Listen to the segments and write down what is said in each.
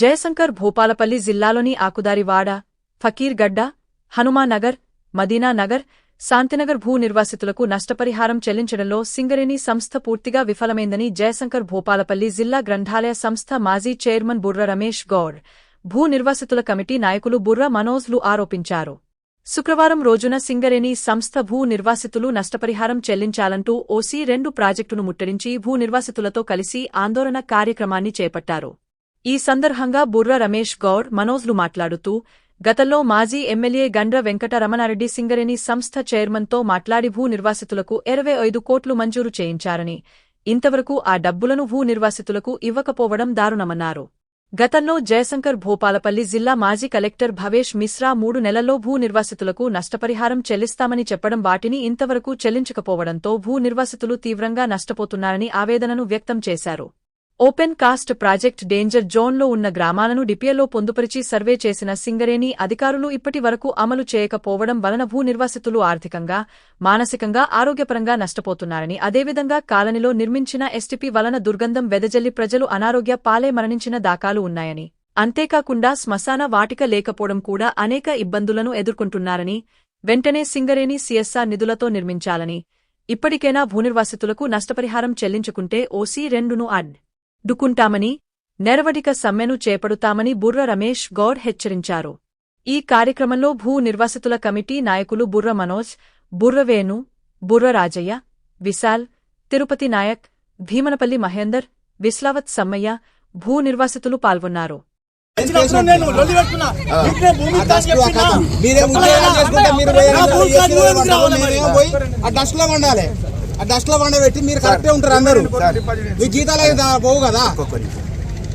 జయశంకర్ భూపాలపల్లి జిల్లాలోని ఆకుదారివాడ ఫకీర్గడ్డ హనుమానగర్ మదీనానగర్ శాంతినగర్ భూ నిర్వాసితులకు నష్టపరిహారం చెల్లించడంలో సింగరేణి సంస్థ పూర్తిగా విఫలమైందని జయశంకర్ భూపాలపల్లి జిల్లా గ్రంథాలయ సంస్థ మాజీ చైర్మన్ బుర్ర రమేష్ గౌడ్ భూ నిర్వాసితుల కమిటీ నాయకులు బుర్ర మనోజ్లు ఆరోపించారు. శుక్రవారం రోజున సింగరేణి సంస్థ భూ నిర్వాసితులు నష్టపరిహారం చెల్లించాలంటూ ఓసీ రెండు ప్రాజెక్టును ముట్టడించి భూ నిర్వాసితులతో కలిసి ఆందోళన కార్యక్రమాన్ని చేపట్టారు. ఈ సందర్భంగా బుర్ర రమేష్ గౌడ్ మనోజ్లు మాట్లాడుతూ గతంలో మాజీ ఎమ్మెల్యే గండ్ర వెంకట రమణారెడ్డి సింగరేణి సంస్థ చైర్మన్తో మాట్లాడి భూ నిర్వాసితులకు ఇరవై ఐదు కోట్లు మంజూరు చేయించారని ఇంతవరకు ఆ డబ్బులను భూ నిర్వాసితులకు ఇవ్వకపోవడం దారుణమన్నారు. గతంలో జయశంకర్ భూపాలపల్లి జిల్లా మాజీ కలెక్టర్ భవేష్ మిశ్రా మూడు నెలల్లో భూ నిర్వాసితులకు నష్టపరిహారం చెల్లిస్తామని చెప్పడం వాటిని ఇంతవరకు చెల్లించకపోవడంతో భూ నిర్వాసితులు తీవ్రంగా నష్టపోతున్నారని ఆవేదనను వ్యక్తం చేశారు. ఓపెన్ కాస్ట్ ప్రాజెక్ట్ డేంజర్ జోన్లో ఉన్న గ్రామాలను డిపిఎలో పొందుపరిచి సర్వే చేసిన సింగరేణి అధికారులు ఇప్పటి వరకు అమలు చేయకపోవడం వలన భూ నిర్వాసితులు ఆర్థికంగా మానసికంగా ఆరోగ్యపరంగా నష్టపోతున్నారని అదేవిధంగా కాలనీలో నిర్మించిన ఎస్టిపి వలన దుర్గంధం వెదజల్లి ప్రజలు అనారోగ్య పాలే మరణించిన దాఖాలు ఉన్నాయని అంతేకాకుండా శ్మశాన వాటిక లేకపోవడం కూడా అనేక ఇబ్బందులను ఎదుర్కొంటున్నారని వెంటనే సింగరేణి సీఎస్ఆర్ నిధులతో నిర్మించాలని ఇప్పటికైనా భూనిర్వాసితులకు నష్టపరిహారం చెల్లించుకుంటే ఓసీ రెండును అడ్. డుకుంటామని నెరవడిక సమ్మెను చేపడుతామని బుర్ర రమేష్ గౌడ్ హెచ్చరించారు ఈ కార్యక్రమంలో భూ నిర్వాసితుల కమిటీ నాయకులు బుర్ర మనోజ్ బుర్రవేణు బుర్ర రాజయ్య విశాల్ తిరుపతి నాయక్ భీమనపల్లి మహేందర్ విస్లావత్ సమ్మయ్య భూ నిర్వాసితులు పాల్గొన్నారు ఉండాలి డస్ట్లో వండబెట్టి మీరు కరెక్టే ఉంటారు అందరూ. మీ జీతాలు అయితే పోవు కదా.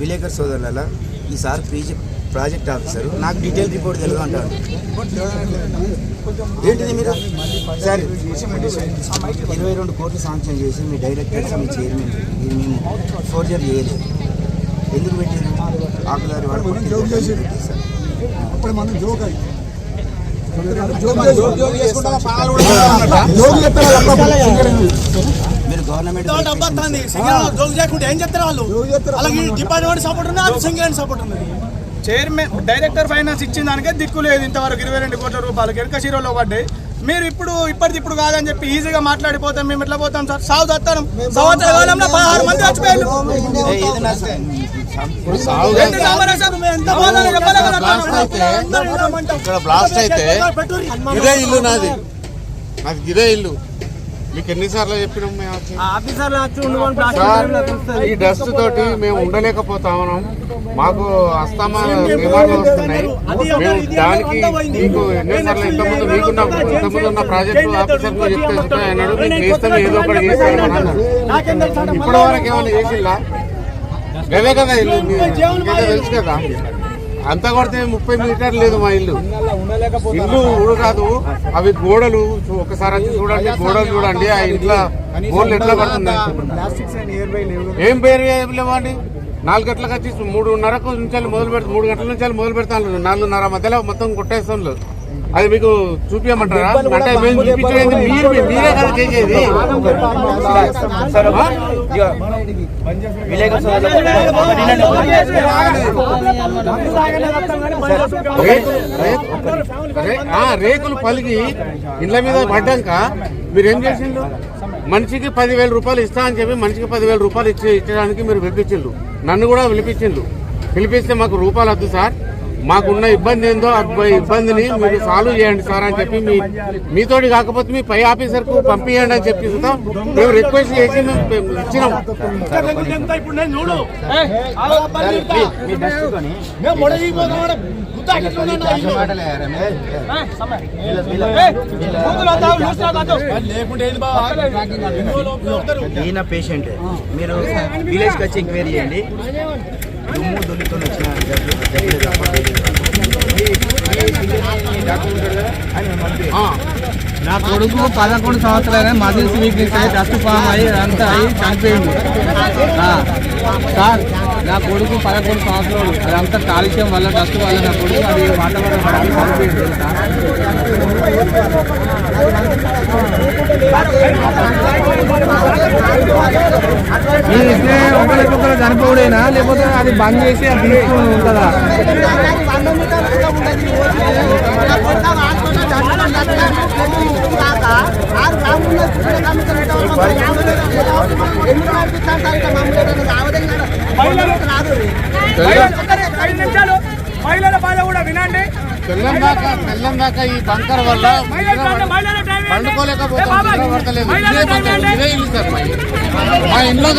విలేకర్ సోదరుల ఈసారి పీజీ ప్రాజెక్ట్ ఆఫీసర్ నాకు డీటెయిల్ రిపోర్ట్ తెలియదు అంటారు. ఏంటిది మీరు? సార్ ఇరవై రెండు కోట్లు శాంక్షన్ చేసి మీ డైరెక్టర్స్ మీ చైర్మన్ మేము ఫోర్జర్ చేయలేదు. ఎందుకు పెట్టారు ఆకుదారి వాడు సార్ అప్పుడు మనం జోక్ అయ్యి. జోగి చేసుకుంటామా, పాలు కూడా మీరు గవర్నమెంట్ ఇంత డబ్బు వస్తుంది. సింగరేణి జోక్ చేయకుంటే ఏం చెప్తారు వాళ్ళు? అలాగే ఈ డిపార్ట్మెంట్ సపోర్ట్ ఉంది అటు సింగరేణి సపోర్ట్ ఉంది చైర్మన్ డైరెక్టర్ ఫైనాన్స్ ఇచ్చిన దానికే దిక్కు లేదు ఇంతవరకు. ఇరవై రెండు కోట్ల రూపాయలు ఎరక శిరోలో పడ్డాయి. మీరు ఇప్పుడు ఇప్పటిది ఇప్పుడు కాదని చెప్పి ఈజీగా మాట్లాడిపోతాం మేము ఎట్లా పోతాం సార్? సాగు తత్తాం సంవత్సర కాలంలో పదహారు మంది చచ్చిపోయారు. బ్లాస్ట్ అయితే. ఇదే ఇల్లు నాది. నాది ఇదే ఇల్లు. మీకు ఎన్నిసార్లు చెప్పినాం మేము ఈ డస్ట్ తోటి మేము ఉండలేకపోతా ఉన్నాం. మాకు అస్తమా వస్తున్నాయి. మేము దానికి మీకు ఎన్నోసార్లు ఇంతకుముందు మీకున్న ఇంతకుముందు ఉన్న ప్రాజెక్టు చెప్తే అన్నాడు. మీకు చేస్తాం ఏదో ఒకటి చేస్తాను అన్నాడు. ఇప్పటి వరకు ఏమైనా చేసిందా కదా ఇల్లు తెలుసు కదా. అంతా కొడితే ముప్పై మీటర్లు లేదు మా ఇల్లు. ఇల్లు ఊడు కాదు. అవి గోడలు ఒకసారి వచ్చి చూడండి. గోడలు చూడండి. ఆ ఇంట్లో గోడలు ఎట్లా పడుతుంది ఏం పేరు ఏం లేవండి నాలుగు గంటలకు వచ్చి మూడున్నరకు నుంచి మొదలు పెడతా మూడు గంటల నుంచి మొదలు పెడతాను నాలుగున్నర మధ్యలో మొత్తం కొట్టేస్తాను అది మీకు చూపించమంటారా అంటే మేము చూపించేది మీరు మీరే కదా చేసేది రేకులు పలిగి ఇండ్ల మీద పడ్డాక మీరేం చేసిండ్రు మనిషికి పదివేల రూపాయలు ఇస్తా అని చెప్పి మనిషికి పదివేల రూపాయలు ఇచ్చే ఇచ్చడానికి మీరు పిలిపించిండ్రు నన్ను కూడా పిలిపించిండ్రు పిలిపిస్తే మాకు రూపాయలు వద్దు సార్ మాకున్న ఇబ్బంది ఏందో ఆ ఇబ్బందిని మీరు సాల్వ్ చేయండి సార్ అని చెప్పి మీ మీతోటి కాకపోతే మీ పై ఆఫీసర్కు పంపించండి అని చెప్పి మేము రిక్వెస్ట్ చేసి మేము ఇచ్చినాం ఎంత ఇప్పుడు నేను చూడు ఈయన పేషెంట్ మీరు విలేజ్కి వచ్చి ఎంక్వైరీ చేయండి దుమ్ము దుమ్ముతో వచ్చిన డాక్టర్ ఉంటాడు కదా వేరేది నా కొడుకు పదకొండు సంవత్సరాలు మజిల్స్ వీక్నెస్ అయ్యి డస్ట్ ఫామ్ అయ్యి అంతా అయ్యి చనిపోయింది సార్ నా కొడుకు పదకొండు సంవత్సరాలు అదంతా కాలుష్యం వల్ల డస్ట్ వల్ల నా కొడుకు అది వాతావరణం పడి చనిపోయింది తెలుసా ఈ ఒకరికొకరు చనిపోవుడేనా? లేకపోతే అది బంద్ చేసి అది తీసుకొని ఉంటుందా? మహిళల బాధ కూడా వినండి తెల్లం దాకా తెల్లం దాకా ఈ బంకర్ వల్ల పండుకోలేకపోతున్నాం నిద్ర పడతలేదు ఇదే బంకర్ మా ఇంట్లో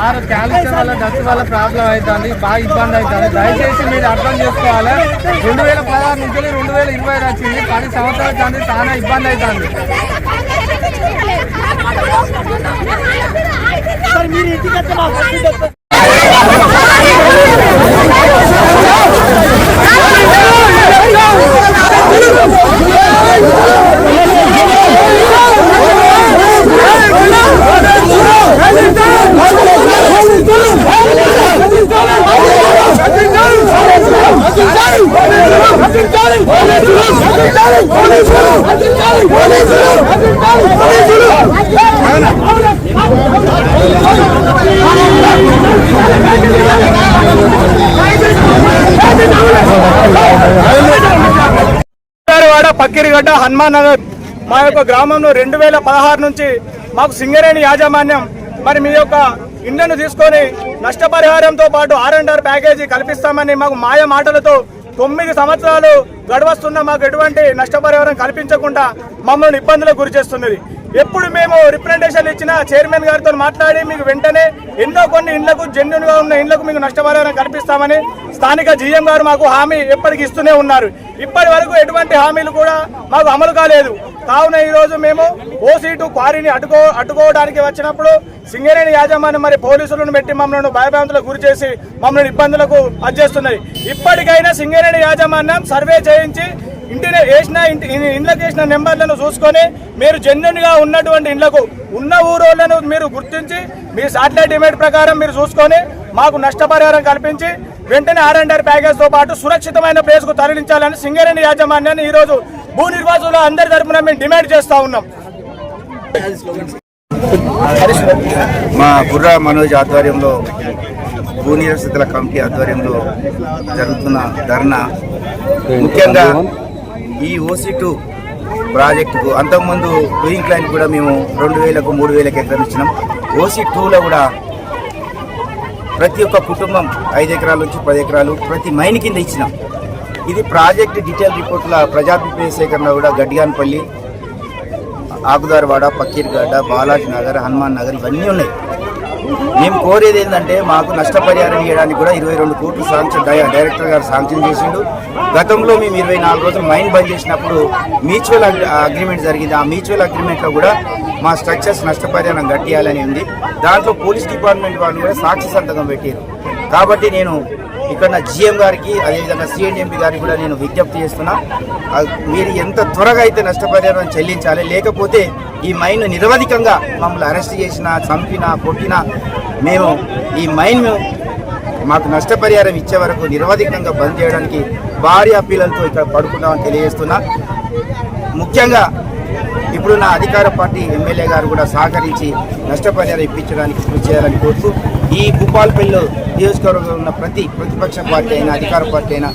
సార్ క్యాన్సర్ వల్ల డస్ట్ వల్ల ప్రాబ్లం అవుతుంది బాగా ఇబ్బంది అవుతుంది. దయచేసి మీరు అర్థం చేసుకోవాలి. రెండు వేల పదహారు నుంచి రెండు వేల ఇరవై వచ్చింది. పది సంవత్సరాల కానీ చాలా ఇబ్బంది అవుతుంది. మీరు ఇంటికి వస్తే మాకు వస్తుంది వస్తుంది. వాడ పక్కిరిగడ్డ హనుమాన్ నగర్ మా యొక్క గ్రామంలో రెండు వేల పదహారు నుంచి మాకు సింగరేణి యాజమాన్యం మరి మీ యొక్క ఇండ్లను తీసుకొని నష్టపరిహారంతో పాటు ఆర్ అండ్ ఆర్ ప్యాకేజీ కల్పిస్తామని మాకు మాయ మాటలతో తొమ్మిది సంవత్సరాలు గడవస్తున్న మాకు ఎటువంటి నష్టపరిహారం కల్పించకుండా మమ్మల్ని ఇబ్బందులకు గురి చేస్తున్నది. ఎప్పుడు మేము రిప్రజెంటేషన్ ఇచ్చిన చైర్మన్ గారితో మాట్లాడి మీకు వెంటనే ఎన్నో కొన్ని ఇండ్లకు జెన్యున్గా ఉన్న ఇండ్లకు మీకు నష్టపరిహారం కల్పిస్తామని స్థానిక జీఎం గారు మాకు హామీ ఎప్పటికి ఇస్తూనే ఉన్నారు. ఇప్పటి వరకు ఎటువంటి హామీలు కూడా మాకు అమలు కాలేదు. కావున ఈరోజు మేము ఓ సీటు క్వారీని అడ్డుకో అడ్డుకోవడానికి వచ్చినప్పుడు సింగరేణి యాజమాన్యం మరి పోలీసులను పెట్టి మమ్మల్ని భయభ్రాంతులకు గురి చేసి మమ్మల్ని ఇబ్బందులకు అజ్జేస్తున్నది ఇప్పటికైనా సింగరేణి యాజమాన్యం సర్వే చేయించి ఇంటిని వేసిన ఇంటి ఇండ్లకు వేసిన నెంబర్లను చూసుకొని మీరు జెన్యున్గా ఉన్నటువంటి ఇండ్లకు ఉన్న ఊరోళ్ళను మీరు గుర్తించి మీ శాటిలైట్ ఇమేజ్ ప్రకారం మీరు చూసుకొని మాకు నష్టపరిహారం కల్పించి వెంటనే ఆర్ అండ్ ఆర్ ప్యాకేజ్తో పాటు సురక్షితమైన ప్లేస్కు తరలించాలని సింగరేణి యాజమాన్యాన్ని ఈరోజు భూ నిర్వాసులు అందరి తరఫున మేము డిమాండ్ చేస్తా ఉన్నాం. మా బుర్రా మనోజ్ ఆధ్వర్యంలో భూ నిరసితుల కమిటీ ఆధ్వర్యంలో జరుగుతున్న ధర్నా. ముఖ్యంగా ఈ ఓసీ టూ ప్రాజెక్టుకు అంతకుముందు డూయింగ్ క్లైన్ కూడా మేము రెండు వేలకు మూడు వేలకు ఎకరం ఇచ్చినాం. ఓసీ టూలో కూడా ప్రతి ఒక్క కుటుంబం ఐదు ఎకరాల నుంచి పది ఎకరాలు ప్రతి మైన్ కింద ఇచ్చినాం. ఇది ప్రాజెక్ట్ డీటెయిల్ రిపోర్ట్ల ప్రజాభిప్రాయ సేకరణ కూడా గడ్డిగాన్పల్లి ఆకుదారవాడ పక్కీర్గడ్డ బాలాజీ నగర్ హనుమాన్ నగర్ ఇవన్నీ ఉన్నాయి. మేము కోరేది ఏంటంటే మాకు నష్టపరిహారం ఇవ్వడానికి కూడా ఇరవై రెండు కోట్లు శాంక్షన్ డైరెక్టర్ గారు శాంక్షన్ చేసిండు. గతంలో మేము ఇరవై నాలుగు రోజులు మైన్ బంద్ చేసినప్పుడు మ్యూచువల్ అగ్రి- అగ్రిమెంట్ జరిగింది. ఆ మ్యూచువల్ అగ్రిమెంట్లో కూడా మా స్ట్రక్చర్స్ నష్టపరిహారం గట్టియాలని ఉంది. దాంట్లో పోలీస్ డిపార్ట్మెంట్ వాళ్ళు కూడా సాక్షి సంతకం పెట్టారు. కాబట్టి నేను ఇక్కడ జిఎం గారికి అదేవిధంగా సిఎండిఎంపి గారికి కూడా నేను విజ్ఞప్తి చేస్తున్నా. మీరు ఎంత త్వరగా అయితే నష్టపరిహారం చెల్లించాలి లేకపోతే ఈ మైన్ నిరవధికంగా మమ్మల్ని అరెస్ట్ చేసినా చంపినా కొట్టినా మేము ఈ మైన్ మాకు నష్టపరిహారం ఇచ్చే వరకు నిరవధికంగా బంద్ చేయడానికి భారీ అప్పీలతో ఇక్కడ పడుకుంటామని తెలియజేస్తున్నా. ముఖ్యంగా ఇప్పుడు నా అధికార పార్టీ ఎమ్మెల్యే గారు కూడా సహకరించి నష్టపరిహారం ఇప్పించడానికి కృషి చేయాలని కోరుతూ ఈ భూపాల్పల్లిలో నియోజకవర్గంలో ఉన్న ప్రతి ప్రతిపక్ష పార్టీ అయినా అధికార పార్టీ అయినా